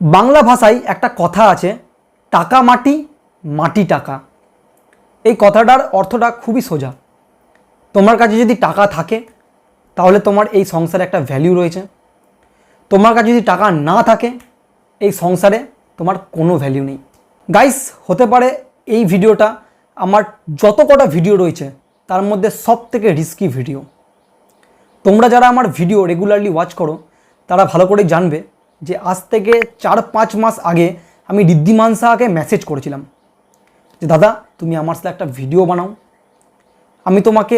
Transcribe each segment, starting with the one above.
বাংলা ভাষায় একটা কথা আছে, টাকা মাটি মাটি টাকা। এই কথাটার অর্থটা খুবই সোজা। তোমার কাছে যদি টাকা থাকে, তাহলে তোমার এই সংসারে একটা ভ্যালু রয়েছে। তোমার কাছে যদি টাকা না থাকে, এই সংসারে তোমার কোনো ভ্যালু নেই। গাইস হতে পারে এই ভিডিওটা আমার যত কটা ভিডিও রয়েছে, তার মধ্যে সব থেকে রিস্কি ভিডিও তোমরা যারা আমার ভিডিও রেগুলারলি ওয়াচ করো, তারা ভালো করে জানবে যে আজ থেকে চার পাঁচ মাস আগে আমি ঋদ্ধিমান সাহাকে মেসেজ করেছিলাম যে, দাদা, তুমি আমার সাথে একটা ভিডিও বানাও। আমি তোমাকে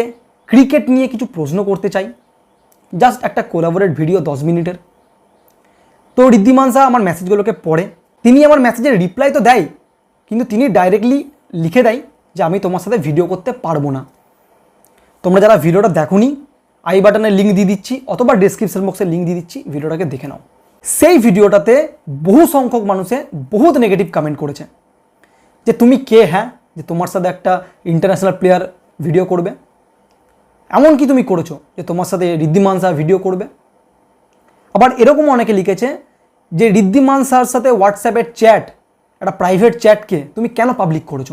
ক্রিকেট নিয়ে কিছু প্রশ্ন করতে চাই। জাস্ট একটা কোলাবোরেট ভিডিও দশ মিনিটের। তো ঋদ্ধিমান সাহা আমার মেসেজগুলোকে পড়ে। তিনি আমার মেসেজের রিপ্লাই তো দেয়, কিন্তু তিনি ডাইরেক্টলি লিখে দেয় যে, আমি তোমার সাথে ভিডিও করতে পারব না। তোমরা যারা ভিডিওটা দেখোনি আই বাটনে লিঙ্ক দিয়ে দিচ্ছি, অথবা ডিসক্রিপশন বক্সে লিঙ্ক দিয়ে দিচ্ছি ভিডিওটাকে দেখে নাও। সেই ভিডিওটাতে বহু সংখ্যক মানুষে বহুত নেগেটিভ কমেন্ট করেছে। যে তুমি কে হ্যাঁ? যে তোমার সাথে একটা ইন্টারন্যাশনাল প্লেয়ার ভিডিও করবে। এমন কি তুমি করেছ যে তোমার সাথে ঋদ্ধিমান শাহ ভিডিও করবে। আবার এরকম অনেকে লিখেছে যে ঋদ্ধিমান শাহর সাথে হোয়াটসঅ্যাপের চ্যাট একটা প্রাইভেট চ্যাটকে তুমি কেন পাবলিক করেছ?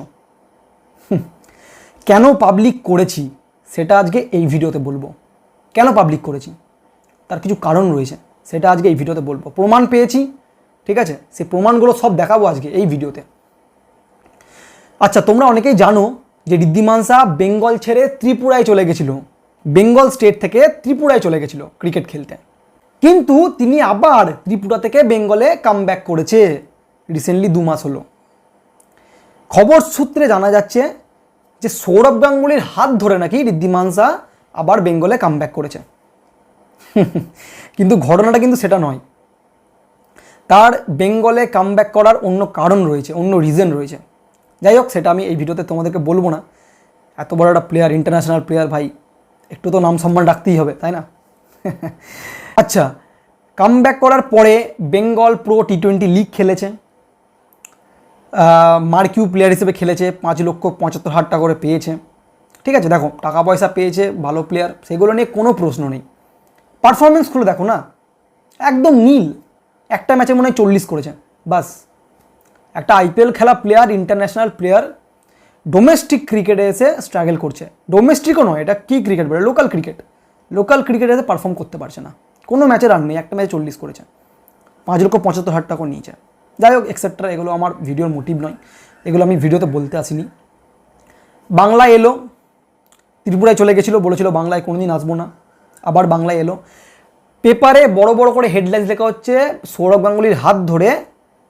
কেন পাবলিক করেছি? সেটা আজকে এই ভিডিওতে বলব। কেন পাবলিক করেছি? তার কিছু কারণ রয়েছে। সেটা আজকে এই ভিডিওতে বলব। প্রমাণ পেয়েছি, ঠিক আছে? সেই প্রমাণগুলো সব দেখাবো আজকে এই ভিডিওতে। আচ্ছা তোমরা অনেকেই জানো যে রিদ্ধিমান বেঙ্গল ছেড়ে ত্রিপুরায় চলে গেছিল। বেঙ্গল স্টেট থেকে ত্রিপুরায় চলে গেছিল ক্রিকেট খেলতে। কিন্তু তিনি আবার ত্রিপুরা থেকে বেঙ্গলে কাম করেছে রিসেন্টলি দু মাস হলো। খবর সূত্রে জানা যাচ্ছে যে সৌরভ গাঙ্গুলির হাত ধরে নাকি রিদ্ধিমান আবার বেঙ্গলে কাম করেছে। কিন্তু ঘটনাটা কিন্তু সেটা নয়। তার বেঙ্গলে কাম করার অন্য কারণ রয়েছে, অন্য রিজন রয়েছে। যাই হোক, সেটা আমি এই ভিডিওতে তোমাদেরকে বলব না। এত বড় একটা প্লেয়ার ইন্টারন্যাশনাল প্লেয়ার ভাই, একটু তো নাম সম্মান রাখতেই হবে, তাই না? আচ্ছা কাম করার পরে Bengal pro T twenty league খেলেছে। মার্কিউ প্লেয়ার হিসেবে খেলেছে, পাঁচ লক্ষ পঁচাত্তর হাজার টাকা করে পেয়েছে। ঠিক আছে, দেখো, টাকা পয়সা পেয়েছে, ভালো প্লেয়ার সেগুলো নিয়ে কোনো প্রশ্ন নেই। পারফরমেন্সগুলো দেখো না। একদম নীল। একটা ম্যাচে মনে হয় চল্লিশ করেছে। বাস। একটা আইপিএল খেলা প্লেয়ার ইন্টারন্যাশনাল প্লেয়ার ডোমেস্টিক ক্রিকেটে এসে স্ট্রাগল করছে। ডোমেস্টিকও নয়, এটা কী ক্রিকেট বলে? লোকাল ক্রিকেট লোকাল ক্রিকেটে এসে পারফর্ম করতে পারছে না। কোনো ম্যাচে রান নেই, একটা ম্যাচে চল্লিশ করেছে। পাঁচ লক্ষ পঁচাত্তর হাজার টাকা নিয়েছে। যাই হোক এক্সেট্রা এগুলো আমার ভিডিওর মোটিভ নয়। এগুলো আমি ভিডিওতে বলতে আসিনি। বাংলা এলো। ত্রিপুরায় চলে গেছিল, বলেছিল বাংলায় কোনোদিন আসব না। আবার বাংলায় এলো। পেপারে বড় বড় করে হেডলাইন্স লেখা হচ্ছে, সৌরভ গাঙ্গুলির হাত ধরে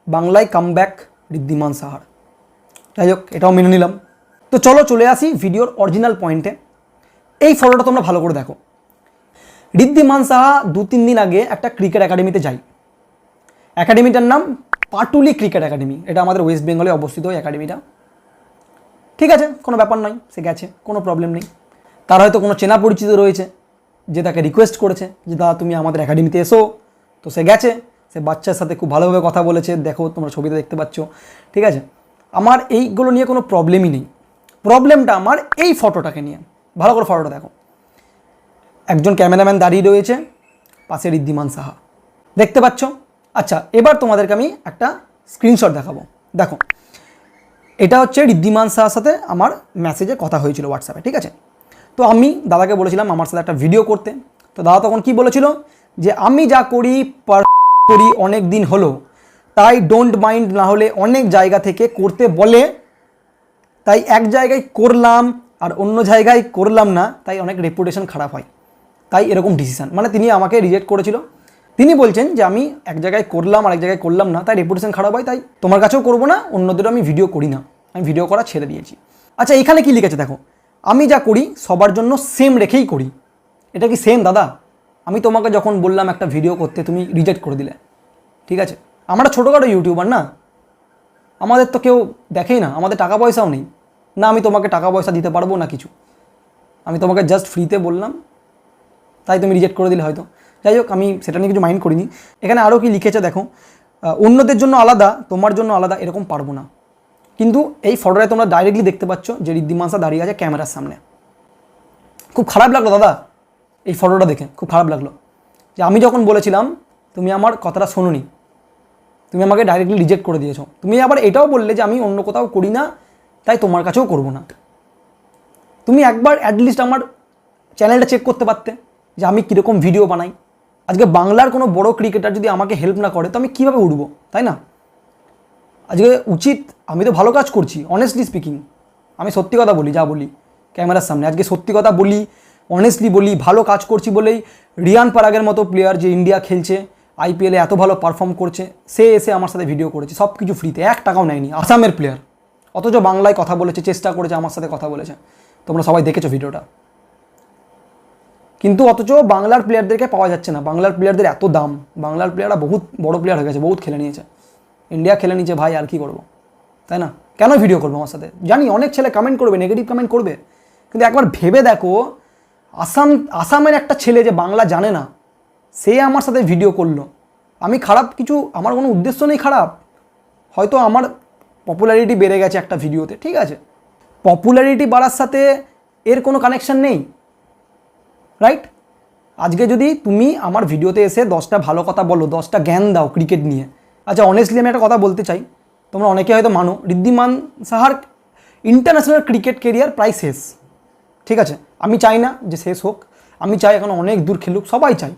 বাংলায় কামব্যাক ঋদ্ধিমান সাহার। যাই হোক, এটাও মেনে নিলাম। তো চলো চলে আসি ভিডিওর অরিজিনাল পয়েন্টে এই ফটোটা তোমরা ভালো করে দেখো। ঋদ্ধিমান সাহা দু তিন দিন আগে একটা ক্রিকেট একাডেমিতে যাই একাডেমিটার নাম পাটুলি ক্রিকেট একাডেমি এটা আমাদের ওয়েস্ট বেঙ্গলে অবস্থিত ওই একাডেমিটা ঠিক আছে, কোনো ব্যাপার নয়, সে গেছে, কোনো প্রবলেম নেই। তার হয়তো কোনো চেনা পরিচিত রয়েছে। যে তাকে রিকোয়েস্ট করেছে যে, দাদা, তুমি আমাদের একাডেমিতে এসো। তো সে গেছে, সে বাচ্চার সাথে খুব ভালোভাবে কথা বলেছে, দেখো, তোমরা ছবিতে দেখতে পাচ্ছ। ঠিক আছে? আমার এইগুলো নিয়ে কোনো প্রবলেমই নেই। প্রবলেমটা আমার এই ফটোটাকে নিয়ে। ভালো করে ফটোটা দেখো। একজন ক্যামেরাম্যান দাঁড়িয়ে রয়েছে, পাশে ঋদ্ধিমান সাহা। দেখতে পাচ্ছ? আচ্ছা এবার তোমাদেরকে আমি একটা স্ক্রিনশট দেখাবো। দেখো, এটা হচ্ছে ঋদ্ধিমান সাহার সাথে আমার মেসেজে কথা হয়েছিল হোয়াটসঅ্যাপে ঠিক আছে? তো আমি দাদাকে বলেছিলাম আমার সাথে একটা ভিডিও করতে। তো দাদা তখন কি বলেছিল? যে আমি যা করি পার করি অনেক দিন হলো, তাই ডোন্ট মাইন্ড না হলে অনেক জায়গা থেকে করতে বলে, তাই এক জায়গায় করলাম আর অন্য জায়গায় করলাম না, তাই অনেক রেপুটেশন খারাপ হয়। তাই এরকম ডিসিশন মানে তিনি আমাকে রিজেক্ট করেছিল। তিনি বলছেন যে আমি এক জায়গায় করলাম আর এক জায়গায় করলাম না, তাই রেপুটেশন খারাপ হয়, তাই তোমার কাছেও করব না অন্যদেরও আমি ভিডিও করি না। আমি ভিডিও করা ছেড়ে দিয়েছি। আচ্ছা এখানে কি লিখেছে দেখো? আমি যা করি, সবার জন্য সেম রেখেই করি। এটা কি সেম দাদা? আমি তোমাকে যখন বললাম একটা ভিডিও করতে, তুমি রিজেক্ট করে দিলে। ঠিক আছে? আমরা ছোটোখাটো ইউটিউবার না। আমাদের তো কেউ দেখেই না। আমাদের টাকা পয়সাও নেই। না, আমি তোমাকে টাকা পয়সা দিতে পারব না কিছু। আমি তোমাকে জাস্ট ফ্রিতে বললাম। তাই তুমি রিজেক্ট করে দিলে হয়তো। যাই হোক, আমি সেটা নিয়ে কিছু মাইন্ড করিনি। এখানে আরও কি লিখেছে দেখো? অন্যদের জন্য আলাদা, তোমার জন্য আলাদা, এরকম পারব না। কিন্তু এই ফটোটায় তোমরা ডাইরেক্টলি দেখতে পাচ্ছ যে ঋদ্ধিমানসা দাঁড়িয়ে আছে ক্যামেরার সামনে। খুব খারাপ লাগল দাদা এই ফটোটা দেখে, খুব খারাপ লাগল। যে আমি যখন বলেছিলাম, তুমি আমার কথাটা শোনোনি, তুমি আমাকে ডাইরেক্টলি রিজেক্ট করে দিয়েছ। তুমি আবার এটাও বললে যে, আমি অন্য কোথাও করি না, তাই তোমার কাছেও করব না। তুমি একবার অ্যাটলিস্ট আমার চ্যানেলটা চেক করতে পারতে যে, আমি কীরকম ভিডিও বানাই? আজকে বাংলার কোনো বড় ক্রিকেটার যদি আমাকে হেল্প না করে, তো আমি কীভাবে উঠবো তাই না? আজকে উচিত, আমি তো ভালো কাজ করছি অনেস্টলি স্পিকিং আমি সত্যি কথা বলি, যা বলি, ক্যামেরার সামনে। আজকে সত্যি কথা বলি অনেস্টলি বলি, ভালো কাজ করছি বলেই রিয়ান পারাগের মতো প্লেয়ার যে ইন্ডিয়া খেলছে আইপিএলে এত ভালো পারফর্ম করছে, সে এসে আমার সাথে ভিডিও করেছে সব কিছু ফ্রিতে এক টাকাও নেয়নি, আসামের প্লেয়ার অথচ বাংলায় কথা বলেছে, চেষ্টা করেছে, আমার সাথে কথা বলেছে। তোমরা সবাই দেখেছ ভিডিওটা কিন্তু অথচ বাংলার প্লেয়ারদেরকে পাওয়া যাচ্ছে না। বাংলার প্লেয়ারদের এত দাম, বাংলার প্লেয়াররা বহুত বড় প্লেয়ার হয়ে গেছে, বহুত খেলে নিয়েছে। ইন্ডিয়া খেলে নিয়েছে ভাই আর কি করব? তাই না? কেন ভিডিও করব আমার সাথে? জানি অনেক ছেলে কমেন্ট করবে নেগেটিভ কমেন্ট করবে। কিন্তু একবার ভেবে দেখো, আসাম, আসামের একটা ছেলে যে বাংলা জানে না, সে আমার সাথে ভিডিও করল। আমি খারাপ কিছু, আমার কোনো উদ্দেশ্য নেই খারাপ। হয়তো আমার পপুলারিটি বেড়ে গেছে একটা ভিডিওতে ঠিক আছে? পপুলারিটি বাড়ার সাথে এর কোনো কানেকশন নেই। রাইট আজকে যদি তুমি আমার ভিডিওতে এসে দশটা ভালো কথা বলো, দশটা জ্ঞান দাও ক্রিকেট নিয়ে আচ্ছা অনেস্টলি আমি একটা কথা বলতে চাই। তোমরা অনেকে হয়তো মানো, ঋদ্ধিমান সাহার ইন্টারন্যাশনাল ক্রিকেট কেরিয়ার প্রায় শেষ। ঠিক আছে? আমি চাই না যে শেষ হোক। আমি চাই এখন অনেক দূর খেলুক, সবাই চাই।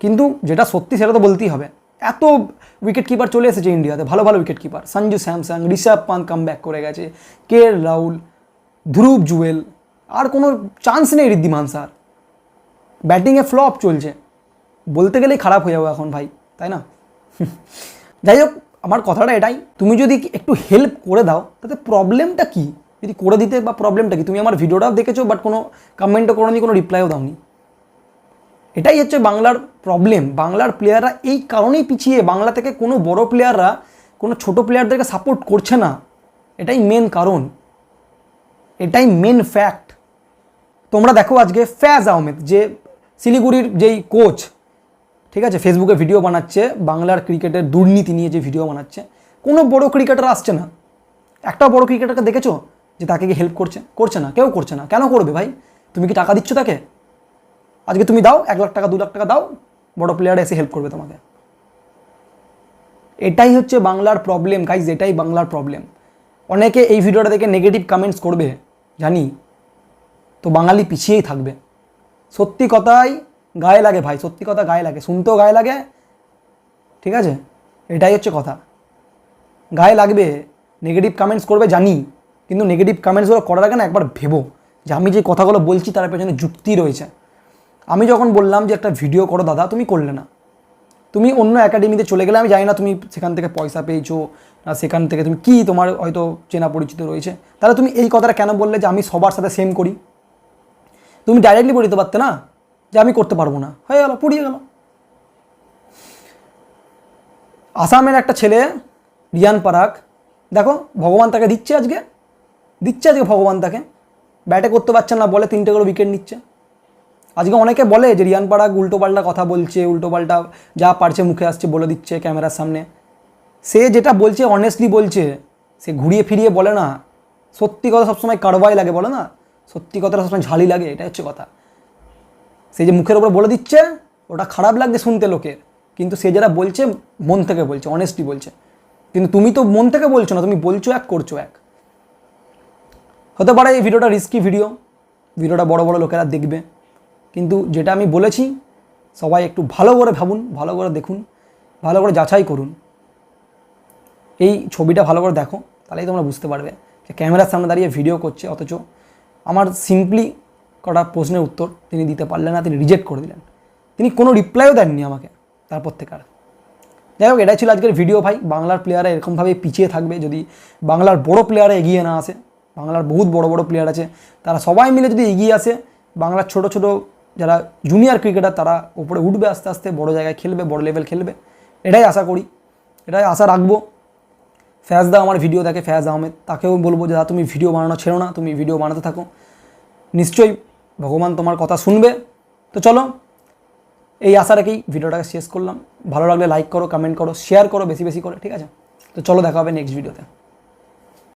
কিন্তু যেটা সত্যি সেটা তো বলতেই হবে। এত উইকেট কিপার চলে এসেছে ইন্ডিয়াতে ভালো ভালো wicket keeper Sanju Samson, Rishabh Pant come back করে গেছে। কে রাহুল, ধ্রুব জুয়েল। আর কোনো চান্স নেই ঋদ্ধিমান স্যার ব্যাটিংয়ে ফ্লপ চলছে। বলতে গেলেই খারাপ হয়ে যাব এখন ভাই, তাই না? যাই হোক আমার কথাটা এটাই। তুমি যদি একটু হেল্প করে দাও, তাতে প্রবলেমটা কি? যদি করে দিতে বা প্রবলেমটা কি? তুমি আমার ভিডিওটাও দেখেছ বাট কোনো কমেন্টও করোনি, কোনো রিপ্লাইও দাওনি। এটাই হচ্ছে বাংলার প্রবলেম বাংলার প্লেয়াররা এই কারণেই পিছিয়ে। বাংলা থেকে কোনো বড় প্লেয়াররা কোনো ছোট প্লেয়ারদেরকে সাপোর্ট করছে না। এটাই মেন কারণ। এটাই মেন ফ্যাক্ট তোমরা দেখো আজকে ফ্যাজ আহমেদ যে শিলিগুড়ির যেই কোচ ঠিক আছে? ফেসবুকে ভিডিও বানাচ্ছে, বাংলার ক্রিকেটের দুর্নীতি নিয়ে যে ভিডিও বানাচ্ছে। কোনো বড় ক্রিকেটার আসছে না। একটা বড় ক্রিকেটারকে দেখেছ যে তাকে গিয়ে হেল্প করছে? করছে না। কেউ করছে না। কেন করবে ভাই? তুমি কি টাকা দিচ্ছ তাকে? আজকে তুমি দাও, এক লাখ টাকা, দু লাখ টাকা দাও, বড় প্লেয়ার এসে হেল্প করবে তোমাকে। এটাই হচ্ছে বাংলার প্রবলেম গাইজ এটাই বাংলার প্রবলেম অনেকে এই ভিডিওটা দেখে নেগেটিভ কমেন্টস করবে, জানি? তো বাঙালি পিছিয়েই থাকবে। সত্যি কথাই গায়ে লাগে ভাই, সত্যি কথা গায়ে লাগে, শুনতেও গায়ে লাগে, ঠিক আছে? এটাই হচ্ছে কথা। গায়ে লাগবে নেগেটিভ কমেন্টস করবে জানি, কিন্তু নেগেটিভ কমেন্টসগুলো করার আগে না একবার ভেবো যে আমি যে কথাগুলো বলছি তার পেছনে যুক্তি রয়েছে। আমি যখন বললাম যে একটা ভিডিও করো দাদা, তুমি করলে না। তুমি অন্য একাডেমিতে চলে গেলে, আমি জানি না তুমি সেখান থেকে পয়সা পেয়েছ, না সেখান থেকে তুমি কি তোমার হয়তো চেনা পরিচিত রয়েছে। তাহলে তুমি এই কথাটা কেন বললে যে আমি সবার সাথে সেম করি? তুমি ডাইরেক্টলি বলে দিতে পারতে না? যে আমি করতে পারব না। হয়ে গেল, পুড়িয়ে গেল। আসামের একটা ছেলে, রিয়ান পারাক, দেখো, ভগবান তাকে দিচ্ছে আজকে। দিচ্ছে আজকে ভগবান তাকে। ব্যাটে করতে পারছে না, বলে তিনটে করে উইকেট নিচ্ছে। আজকে অনেকে বলে যে রিয়ান পারাক উল্টো পাল্টা কথা বলছে, উল্টো পাল্টা যা পারছে মুখে আসছে বলে দিচ্ছে ক্যামেরার সামনে। সে যেটা বলছে অনেস্টলি বলছে, সে ঘুরিয়ে ফিরিয়ে বলে না। সত্যি কথা সবসময় কারবাই লাগে, বলে না? সত্যি কথাটা সবসময় ঝালি লাগে এটা হচ্ছে কথা। সে যে মুখের ওপর বলে দিচ্ছে, ওটা খারাপ লাগছে শুনতে লোকের। কিন্তু সে যেটা বলছে, মন থেকে বলছে অনেস্টলি বলছে। কিন্তু তুমি তো মন থেকে বলছো না, তুমি বলছো এক, করছ এক। হতে পারে এই ভিডিওটা রিস্কি ভিডিও ভিডিওটা বড় বড় লোকেরা দেখবে। কিন্তু যেটা আমি বলেছি, সবাই একটু ভালো করে ভাবুন, ভালো করে দেখুন, ভালো করে যাচাই করুন। এই ছবিটা ভালো করে দেখো, তাহলেই তোমরা বুঝতে পারবে যে ক্যামেরার সামনে দাঁড়িয়ে ভিডিও করছে, অথচ আমার সিম্পলি কটা প্রশ্নের উত্তর তিনি দিতে পারলেন না, তিনি রিজেক্ট করে দিলেন। তিনি কোনো রিপ্লাইও দেননি আমাকে তারপর থেকে আর। যাই হোক, এটাই ছিল আজকের ভিডিও ভাই। বাংলার প্লেয়াররা এরকমভাবে পিছিয়ে থাকবে। যদি বাংলার বড় প্লেয়াররা এগিয়ে না আসে, বাংলার বহুত বড় বড় প্লেয়ার আছে, তারা সবাই মিলে যদি এগিয়ে আসে, বাংলার ছোট ছোট যারা জুনিয়র ক্রিকেটার তারা উপরে উঠবে আস্তে আস্তে, বড় জায়গায় খেলবে, বড় লেভেল খেলবে। এটাই আশা করি। এটাই আশা রাখব। ফ্যাজদা আমার ভিডিও দেখে, ফ্যাজ আহমেদ, তাকেও বলব যে তুমি ভিডিও বানানো ছেড়ো না, তুমি ভিডিও বানাতে থাকো। নিশ্চয়ই ভগবান তোমার কথা শুনবে। তো চলো, এই আশা রেখেই ভিডিওটাকে শেষ করলাম। ভালো লাগলে লাইক করো কমেন্ট করো শেয়ার করো বেশি বেশি করে, ঠিক আছে? তো চলো দেখা হবে নেক্সট ভিডিওতে